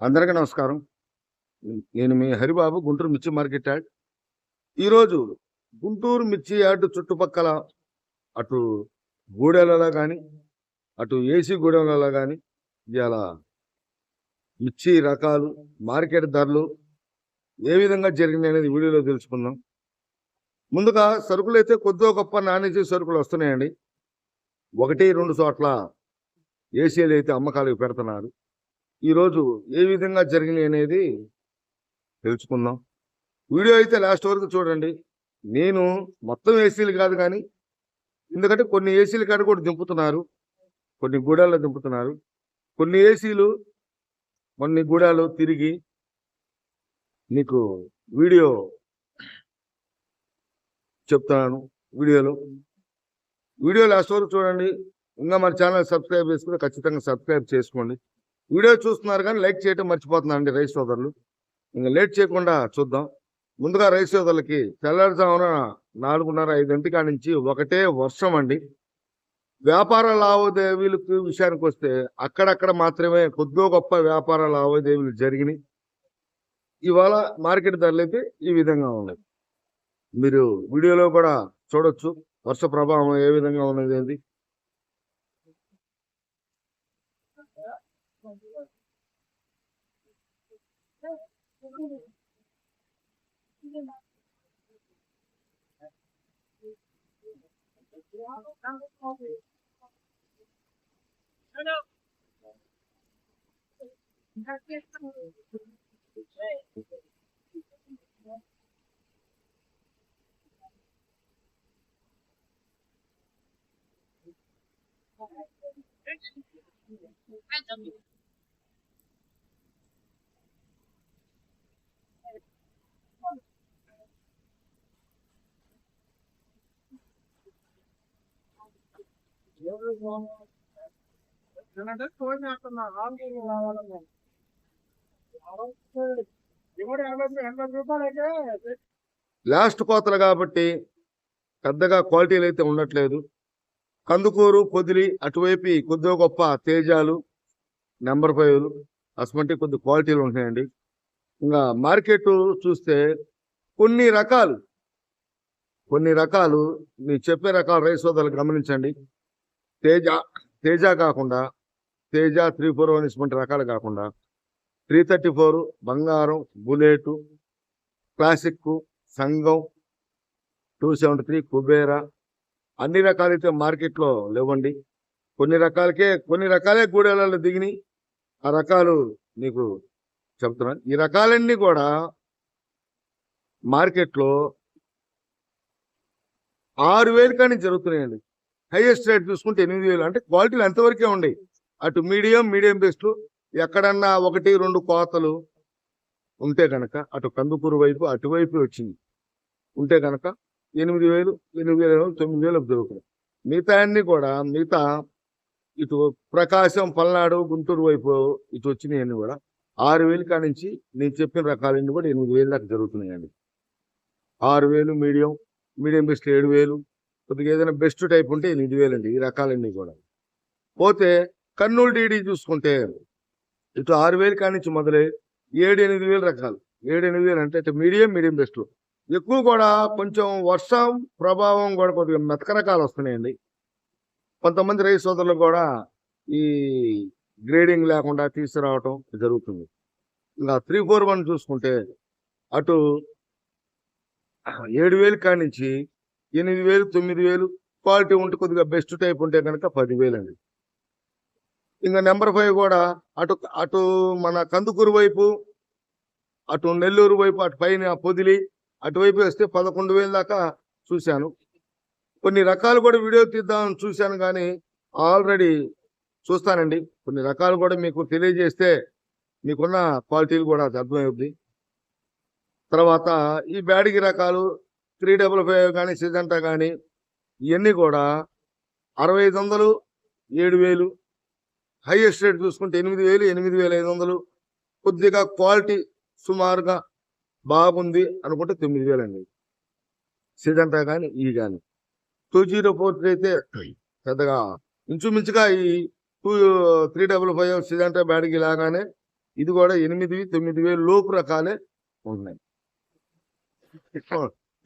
అందరికీ నమస్కారం. నేను మీ హరిబాబు గుంటూరు మిర్చి మార్కెట్ యార్డ్ ఈరోజు గుంటూరు మిర్చి యార్డ్ చుట్టుపక్కల అటు గూడెలలో కానీ అటు ఏసీ గూడెలలో కానీ ఇలా మిర్చి రకాలు మార్కెట్ ధరలు ఏ విధంగా జరిగినాయి అనేది వీడియోలో తెలుసుకుందాం. ముందుగా సరుకులు అయితే కొద్దిగా గొప్ప నాణ్యత సరుకులు వస్తున్నాయండి. ఒకటి రెండు చోట్ల ఏసీలు అయితే అమ్మకాలకు పెడుతున్నారు. ఈరోజు ఏ విధంగా జరిగినాయి అనేది తెలుసుకుందాం. వీడియో అయితే లాస్ట్ వరకు చూడండి. నేను మొత్తం ఏసీలు కాదు కానీ ఎందుకంటే కొన్ని ఏసీల కాడ కూడా దింపుతున్నారు. కొన్ని గూడాల్లో దింపుతున్నారు. కొన్ని ఏసీలు కొన్ని గూడాలు తిరిగి నీకు వీడియో చెప్తున్నాను వీడియోలో. వీడియో లాస్ట్ వరకు చూడండి. ఇంకా మన ఛానల్ సబ్స్క్రైబ్ చేసుకుంటే ఖచ్చితంగా సబ్స్క్రైబ్ చేసుకోండి. వీడియో చూస్తున్నారు కానీ లైక్ చేయటం మర్చిపోతున్నారండి రైస్ సోదరులు. ఇంకా లేట్ చేయకుండా చూద్దాం. ముందుగా రైస్ సోదరులకి తెల్లారుజామున నాలుగున్నర ఐదింటి కాడి నుంచి ఒకటే వర్షం అండి. వ్యాపార లావాదేవీలకు విషయానికి వస్తే అక్కడక్కడ మాత్రమే కొద్దిగా గొప్ప వ్యాపార లావాదేవీలు జరిగినాయి. ఇవాళ మార్కెట్ ధరలు అయితే ఈ విధంగా ఉన్నాయి. మీరు వీడియోలో కూడా చూడొచ్చు. వర్ష ప్రభావం ఏ విధంగా ఉన్నది ఏంటి నేనంటే ఫోన్ చేస్తున్నా ఆన్లైన్ కావాలన్నా ఏంటంటే ఎనభై ఎనభై రూపాయలు అయితే లాస్ట్ కోతలు కాబట్టి పెద్దగా క్వాలిటీలు అయితే ఉండట్లేదు. కందుకూరు పొదిలి అటువైపు కొద్దిగా గొప్ప తేజాలు నెంబర్ ఫైవ్లు అటువంటి కొద్ది క్వాలిటీలు ఉంటాయండి ఇంకా మార్కెట్ చూస్తే కొన్ని రకాలు కొన్ని రకాలు నేను చెప్పే రకాల రైస్ సోదరులు గమనించండి. తేజ తేజ కాకుండా తేజ త్రీ ఫోర్ వన్ ఇటువంటి రకాలు కాకుండా త్రీ థర్టీ ఫోర్ బంగారం బుల్లెట్ క్లాసిక్ సంఘం టూ సెవెంటీ త్రీ కుబేరా అన్ని రకాలైతే మార్కెట్లో లేవండి. కొన్ని రకాలకే కొన్ని రకాలే గూడెలలో దిగినాయి ఆ రకాలు నీకు చెప్తున్నాను. ఈ రకాలన్నీ కూడా మార్కెట్లో ఆరు వేలు కానీ జరుగుతున్నాయండి. హైయెస్ట్ రేట్ చూసుకుంటే ఎనిమిది వేలు. అంటే క్వాలిటీలు ఎంతవరకే ఉన్నాయి అటు మీడియం మీడియం బెస్ట్ ఎక్కడన్నా ఒకటి రెండు కోతలు ఉంటే కనుక అటు కందుకూరు వైపు అటువైపు వచ్చింది. ఉంటే కనుక ఎనిమిది వేలు ఎనిమిది వేలు తొమ్మిది వేలు దొరుకుతాయి. మిగతా అన్ని కూడా మిగతా ఇటు ప్రకాశం పల్నాడు గుంటూరు వైపు ఇటు వచ్చినాయన్నీ కూడా. ఆరు వేలు కానించి నేను చెప్పిన రకాలన్నీ కూడా ఎనిమిది వేలు దాకా జరుగుతున్నాయండి. ఆరు వేలు మీడియం మీడియం బెస్ట్ ఏడు వేలు కొద్దిగా ఏదైనా బెస్ట్ టైప్ ఉంటే ఎనిమిది వేలు అండి ఈ రకాలన్నీ కూడా. పోతే కర్నూలు డీడీ చూసుకుంటే ఇటు ఆరు వేలు కానించి మొదలై ఏడు ఎనిమిది వేలు రకాలు. ఏడు ఎనిమిది వేలు అంటే ఇటు మీడియం మీడియం బెస్ట్. ఎక్కువ కూడా కొంచెం వర్షం ప్రభావం కూడా కొద్దిగా మెతక రకాలు వస్తున్నాయండి. కొంతమంది రైతు సోదరులు కూడా ఈ గ్రేడింగ్ లేకుండా తీసుకురావటం జరుగుతుంది. ఇలా త్రీ ఫోర్ వన్ చూసుకుంటే అటు ఏడు వేలు కానించి ఎనిమిది వేలు తొమ్మిది వేలు క్వాలిటీ ఉంటే కొద్దిగా బెస్ట్ టైప్ ఉంటే కనుక పదివేలు అండి ఇంకా నెంబర్ ఫైవ్ కూడా అటు అటు మన కందుకూరు వైపు అటు నెల్లూరు వైపు అటు పైన పొదిలి అటువైపు వస్తే పదకొండు వేల దాకా చూశాను. కొన్ని రకాలు కూడా వీడియో తీద్దామని చూశాను కానీ ఆల్రెడీ చూస్తానండి. కొన్ని రకాలు కూడా మీకు తెలియజేస్తే మీకున్న క్వాలిటీలు కూడా అర్థమవుద్ది. తర్వాత ఈ బ్యాడిగి రకాలు త్రీ డబుల్ ఫైవ్ కానీ సిజంటా కానీ ఇవన్నీ కూడా అరవై ఐదు వందలు ఏడు వేలు హైయెస్ట్ రేట్ చూసుకుంటే ఎనిమిది వేలు ఎనిమిది వేల ఐదు వందలు. కొద్దిగా క్వాలిటీ సుమారుగా బాగుంది అనుకుంటే తొమ్మిది వేలు అండి సిజంటా కానీ ఈ కానీ. టూ జీరో ఫోర్ అయితే పెద్దగా ఇంచుమించుగా ఈ two three double five Syngenta battery లాగానే ఇది కూడా ఎనిమిది తొమ్మిది వేలు లోపు రకాలే ఉన్నాయి.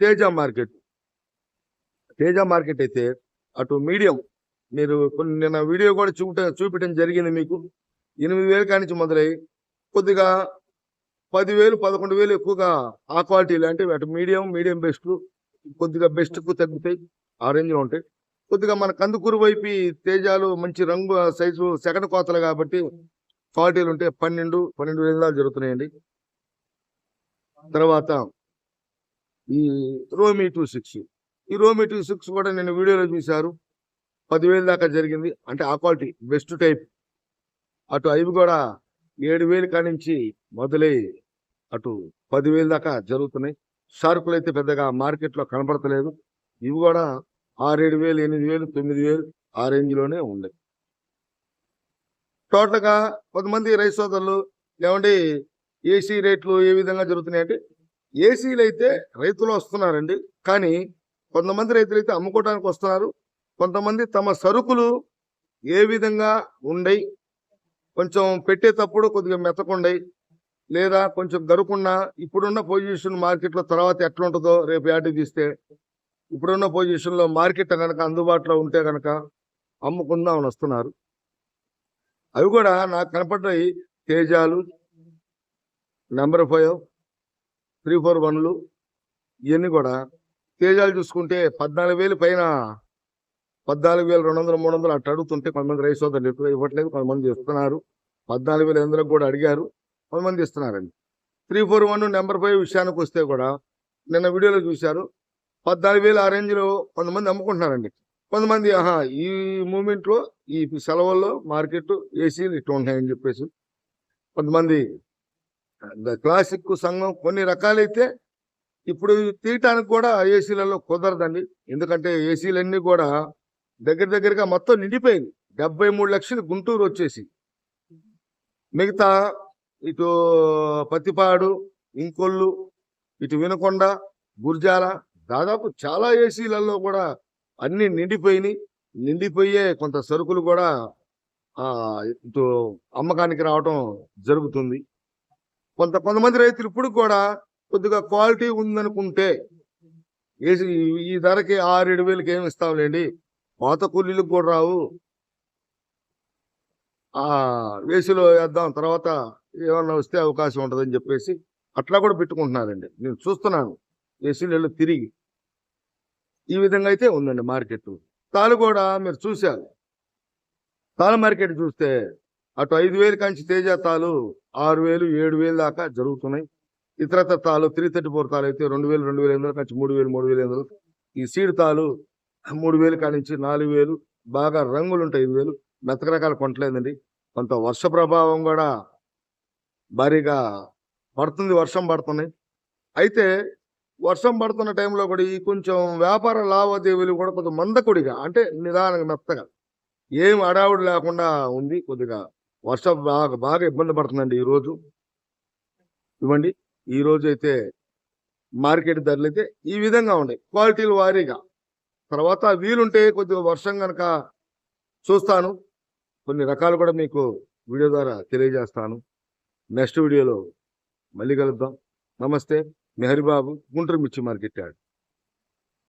తేజ మార్కెట్. తేజ మార్కెట్ అయితే అటు మీడియం. మీరు కొన్ని నిన్న వీడియో కూడా చూపట చూపించడం జరిగింది మీకు. ఎనిమిది వేలు కానించి మొదలై కొద్దిగా పదివేలు పదకొండు వేలు ఎక్కువగా ఆ క్వాలిటీలు అంటే అటు మీడియం మీడియం బెస్ట్ కొద్దిగా బెస్ట్కు తగ్గుతాయి. ఆ రేంజ్లో ఉంటాయి. కొద్దిగా మన కందుకూరు వైపు తేజాలు మంచి రంగు సైజు సెకండ్ కోతలు కాబట్టి క్వాలిటీలు ఉంటే పన్నెండు పన్నెండు వేల జరుగుతున్నాయండి. తర్వాత ఈ రోమి టూ సిక్స్. ఈ రోమి టూ సిక్స్ కూడా నేను వీడియోలో చూశారు. పదివేలు దాకా జరిగింది. అంటే ఆ క్వాలిటీ బెస్ట్ టైప్. అటు అవి కూడా ఏడు వేలు కానించి మొదలై అటు పదివేలు దాకా జరుగుతున్నాయి. షార్కులు అయితే పెద్దగా మార్కెట్లో కనపడతలేదు. ఇవి కూడా ఆరేడు వేలు ఎనిమిది వేలు తొమ్మిది వేలు ఆ రేంజ్లోనే ఉన్నాయి. టోటల్గా కొంతమంది రైస్ సోదరులు ఏమండి ఏసీ రేట్లు ఏ విధంగా జరుగుతున్నాయి అంటే ఏసీలు అయితే రైతులు వస్తున్నారండి. కానీ కొంతమంది రైతులు అయితే అమ్ముకోవడానికి వస్తున్నారు. కొంతమంది తమ సరుకులు ఏ విధంగా ఉండయి కొంచెం పెట్టేటప్పుడు కొద్దిగా మెత్తకుండయి లేదా కొంచెం గరుకున్నా ఇప్పుడున్న పొజిషన్ మార్కెట్లో తర్వాత ఎట్లా ఉంటుందో రేపు యాడ్ తీస్తే ఇప్పుడున్న పొజిషన్లో మార్కెట్ కనుక అందుబాటులో ఉంటే కనుక అమ్ముకుందామని వస్తున్నారు. అవి కూడా నాకు కనపడ్డాయి. తేజాలు నెంబర్ ఫైవ్ త్రీ ఫోర్ వన్లు ఇవన్నీ కూడా. తేజాలు చూసుకుంటే పద్నాలుగు వేలు పైన పద్నాలుగు వేలు రెండు వందలు మూడు వందలు అట్ట అడుగుతుంటే కొంతమంది రైస్ సోదరులు ఎక్కువ ఇవ్వట్లేదు కొంతమంది ఇస్తున్నారు పద్నాలుగు వేల ఎనిమిదిలకు కూడా అడిగారు కొంతమంది ఇస్తున్నారండి three four one number five విషయానికి వస్తే కూడా నిన్న వీడియోలో చూశారు పద్నాలుగు వేలు ఆ రేంజ్లో కొంతమంది అమ్ముకుంటున్నారండి. కొంతమంది ఆహా ఈ మూమెంట్లో ఈ సెలవుల్లో మార్కెట్ ఏసీలు ఇట్లా ఉంటాయని చెప్పేసి కొంతమంది క్లాసిక్ సంఘం కొన్ని రకాలైతే ఇప్పుడు తీయటానికి కూడా ఏసీలలో కుదరదండి. ఎందుకంటే ఏసీలన్నీ కూడా దగ్గర దగ్గరగా మొత్తం నిండిపోయింది. డెబ్బై మూడు లక్షలు గుంటూరు వచ్చేసి. మిగతా ఇటు పత్తిపాడు ఇంకొల్లు ఇటు వినకొండ గుర్జాల దాదాపు చాలా ఏసీలలో కూడా అన్ని నిండిపోయినాయి. నిండిపోయే కొంత సరుకులు కూడా ఇటు అమ్మకానికి రావటం జరుగుతుంది. కొంత కొంతమంది రైతులు ఇప్పుడు కూడా కొద్దిగా క్వాలిటీ ఉందనుకుంటే ఏసీ ఈ ధరకి ఆరు ఏడు వేలకి ఏమి ఇస్తాంలేండి పాత కూలీలకు కూడా రావు. ఆ ఏసీలో వేద్దాం తర్వాత ఏమన్నా వస్తే అవకాశం ఉంటుందని చెప్పేసి అట్లా కూడా పెట్టుకుంటున్నారండి. నేను చూస్తున్నాను ఏసీలలో తిరిగి. ఈ విధంగా అయితే ఉందండి మార్కెట్. తాలు కూడా మీరు చూశారు. తాళ మార్కెట్ చూస్తే అటు ఐదు వేలు కంచి తేజ తాలు ఆరు వేలు ఏడు వేలు దాకా జరుగుతున్నాయి. ఇతరత తాలు త్రీ థర్టీ ఫోర్ తాలు అయితే రెండు వేలు రెండు వేల ఎనిమిది కంచి మూడు వేలు మూడు వేల ఎనిమిది ఈ సీడ్ తాలు మూడు వేలు కానించి నాలుగు వేలు బాగా రంగులు ఉంటాయి ఐదు వేలు. మెత్తక రకాలు కొంటలేదండి కొంత వర్ష ప్రభావం కూడా భారీగా పడుతుంది వర్షం పడుతున్నాయి. అయితే వర్షం పడుతున్న టైంలో కూడా ఈ కొంచెం వ్యాపార లావాదేవీలు కూడా కొంచెం మందకుడిగా అంటే నిదానంగా మెత్తగా ఏం అడావుడు లేకుండా ఉంది కొద్దిగా. వర్షం బాగా బాగా ఇబ్బంది పడుతుందండి ఈరోజు ఇవ్వండి. ఈరోజు అయితే మార్కెట్ ధరలు అయితే ఈ విధంగా ఉన్నాయి. క్వాలిటీలు వారీగా. తర్వాత వీలుంటే కొద్దిగా వర్షం కనుక చూస్తాను. కొన్ని రకాలు కూడా మీకు వీడియో ద్వారా తెలియజేస్తాను. నెక్స్ట్ వీడియోలో మళ్ళీ కలుద్దాం. నమస్తే. మెహరిబాబు గుంటూరు మిర్చి మార్కెట్ యార్డ్